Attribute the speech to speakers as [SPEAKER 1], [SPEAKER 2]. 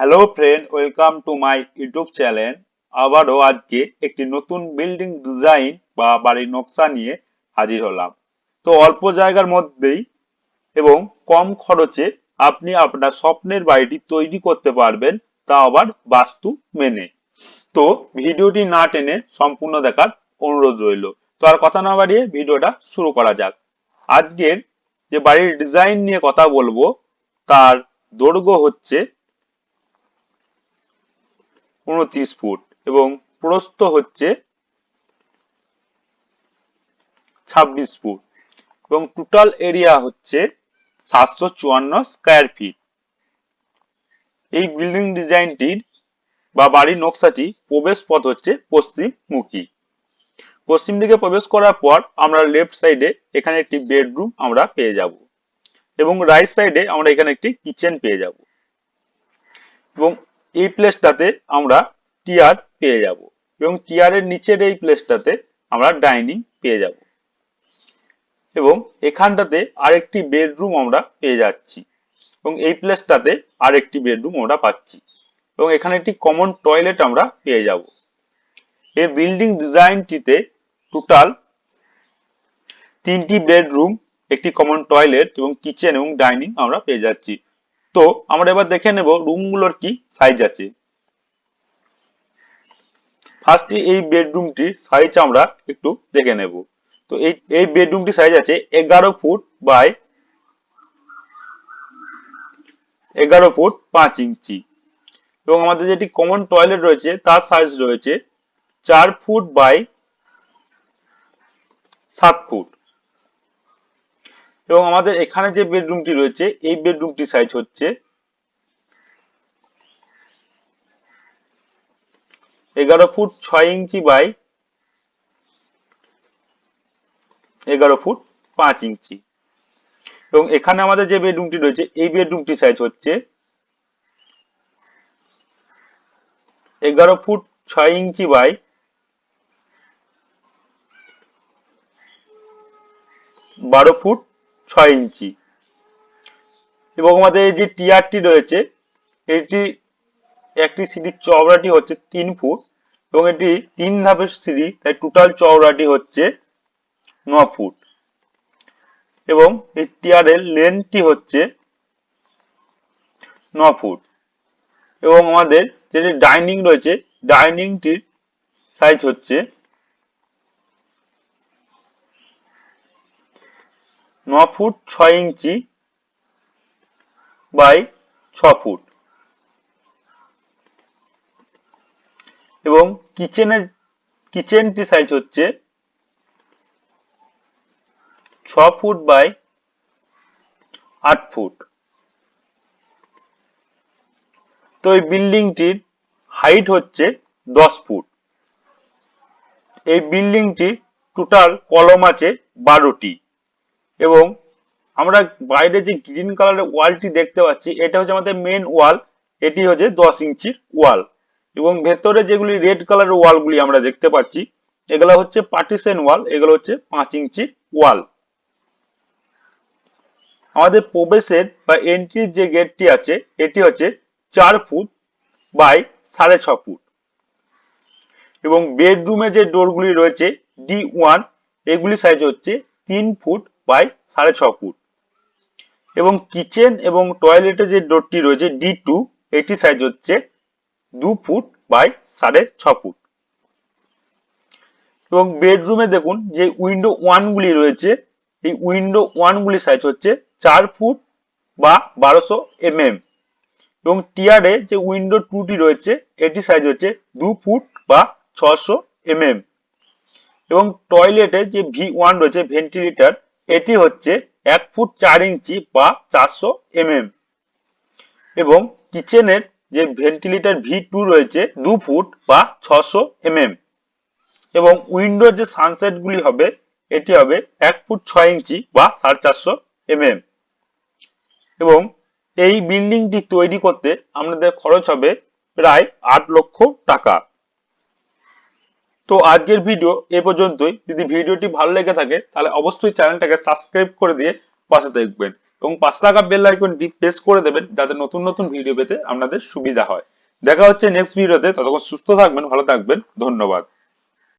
[SPEAKER 1] Hello friend welcome to my YouTube channel আবারও আজকে একটি নতুন বিল্ডিং ডিজাইন বা বাড়ির নকশা নিয়ে হাজির হলাম। তো অল্প জায়গার মধ্যেই এবং কম খরচে আপনি আপনার স্বপ্নের বাড়িটি তৈরি করতে পারবেন তা আবার বাস্তু মেনে। তো ভিডিওটি না টেনে সম্পূর্ণ দেখার অনুরোধ রইল। তো আর কথা না বাড়িয়ে ভিডিওটা শুরু করা যাক। আজকের যে বাড়ির ডিজাইন নিয়ে কথা বলব, তার দৈর্ঘ্য হচ্ছে উনত্রিশ ফুট এবং প্রস্থ হচ্ছে ছাব্বিশ ফুট এবং টোটাল এরিয়া হচ্ছে সাতশো চুয়ান্ন স্কোয়ার ফিট এই বিল্ডিং ডিজাইনটির বা বাড়ির নকশাটি প্রবেশ পথ হচ্ছে পশ্চিমমুখী। পশ্চিম দিকে প্রবেশ করার পর আমরা লেফট সাইডে এখানে একটি বেডরুম আমরা পেয়ে যাব এবং রাইট সাইডে আমরা এখানে একটি কিচেন পেয়ে যাব। এবং এই প্লেসটাতে আমরা টিয়ার পেয়ে যাব এবং টিয়ারের নিচের এই প্লেসটাতে আমরা ডাইনিং পেয়ে যাব। এবং এখানটাতে আরেকটি বেডরুম আমরা পেয়ে যাচ্ছি এবং এই প্লেসটাতে আরেকটি বেডরুম আমরা পাচ্ছি এবং এখানে একটি কমন টয়লেট আমরা পেয়ে যাব। এই বিল্ডিং ডিজাইনটিতে টোটাল তিনটি বেডরুম একটি কমন টয়লেট এবং কিচেন এবং ডাইনিং আমরা পেয়ে যাচ্ছি। তো আমরা এবার দেখে নেব রুমগুলোর কি সাইজ আছে। ফার্স্টে এই বেডরুমটির সাইজ আমরা একটু দেখে নেব। তো এই এই বেডরুমটি সাইজ আছে এগারো ফুট বাই এগারো ফুট পাঁচ ইঞ্চি। এবং আমাদের যেটি কমন টয়লেট রয়েছে, তার সাইজ রয়েছে চার ফুট বাই সাত ফুট। এবং আমাদের এখানে যে বেডরুমটি রয়েছে, এই বেডরুমটি সাইজ হচ্ছে এগারো ফুট ছয় ইঞ্চি বাই এগারো ফুট পাঁচ ইঞ্চি। এবং এখানে আমাদের যে বেডরুমটি রয়েছে, এই বেডরুমটি সাইজ হচ্ছে এগারো ফুট ছয় ইঞ্চি বাই বারো ফুট ছয় ইঞ্চি। এবং আমাদের যে টিয়ারটি রয়েছে, এটি একটি সিঁড়ির চওড়াটি হচ্ছে তিন ফুট এবং এটি তিন ধাপের সিঁড়ি, তাই টোটাল চওড়াটি হচ্ছে ন ফুট। এবং এই টিয়ারের লেন্থটি হচ্ছে ন ফুট। এবং আমাদের যে ডাইনিং রয়েছে ডাইনিংটির সাইজ হচ্ছে ন ফুট ছয় ইঞ্চি বাই ছ ফুট। এবং কিচেনের, কিচেনটি সাইজ হচ্ছে ছ ফুট বাই আট ফুট। তো এই বিল্ডিংটির হাইট হচ্ছে দশ ফুট। এই বিল্ডিংটি টোটাল কলম আছে বারোটি। এবং আমরা বাইরে যে গ্রিন কালারের ওয়ালটি দেখতে পাচ্ছি, এটা হচ্ছে আমাদের মেন ওয়াল এটি হচ্ছে দশ ইঞ্চির ওয়াল এবং ভেতরে যেগুলি রেড কালারের ওয়ালগুলি আমরা দেখতে পাচ্ছি, এগুলো হচ্ছে পার্টিশন ওয়াল এগুলো হচ্ছে পাঁচ ইঞ্চি ওয়াল আমাদের প্রবেশের বা এন্ট্রির যে গেটটি আছে, এটি হচ্ছে চার ফুট বাই সাড়ে ছ ফুট. এবং বেডরুমে যে ডোরগুলি রয়েছে ডি ওয়ান এগুলি সাইজ হচ্ছে তিন ফুট বাই সাড়ে ছ ফুট। এবং কিচেন এবং টয়লেটের যে ডোরটি রয়েছে ডি টু এটি সাইজ হচ্ছে দু ফুট বাই সাড়ে ছ ফুট। এবং বেডরুমে দেখুন যে উইন্ডো ওয়ান গুলি রয়েছে, এই উইন্ডো ওয়ান গুলি সাইজ হচ্ছে চার ফুট বা বারোশো এম এম এবং টিয়ারে যে উইন্ডো টুটি রয়েছে, এটি সাইজ হচ্ছে দু ফুট বা ছশো এম এম এবং টয়লেটে যে ভি ওয়ান রয়েছে ভেন্টিলেটর এটি হচ্ছে এক ফুট চার ইঞ্চি বা চারশো এম এম এবং কিচেনের যে ভেন্টিলেটর ভি টু রয়েছে দু ফুট বা ছশো এম এম এবং উইন্ডোর যে সানসেট গুলি হবে, এটি হবে এক ফুট ছয় ইঞ্চি বা সাড়ে চারশো এম এম এবং এই বিল্ডিংটি তৈরি করতে আমাদের খরচ হবে প্রায় আট লক্ষ টাকা। তো আজকের ভিডিও এ পর্যন্তই। যদি ভিডিওটি ভালো লেগে থাকে, তাহলে অবশ্যই চ্যানেলটাকে সাবস্ক্রাইব করে দিয়ে পাশে দেখবেন এবং পাশে থাকা বেল আইকনটি প্রেস করে দেবেন যাতে নতুন নতুন ভিডিও পেতে আপনাদের সুবিধা হয়। দেখা হচ্ছে নেক্সট ভিডিওতে ততক্ষণ সুস্থ থাকবেন, ভালো থাকবেন। ধন্যবাদ।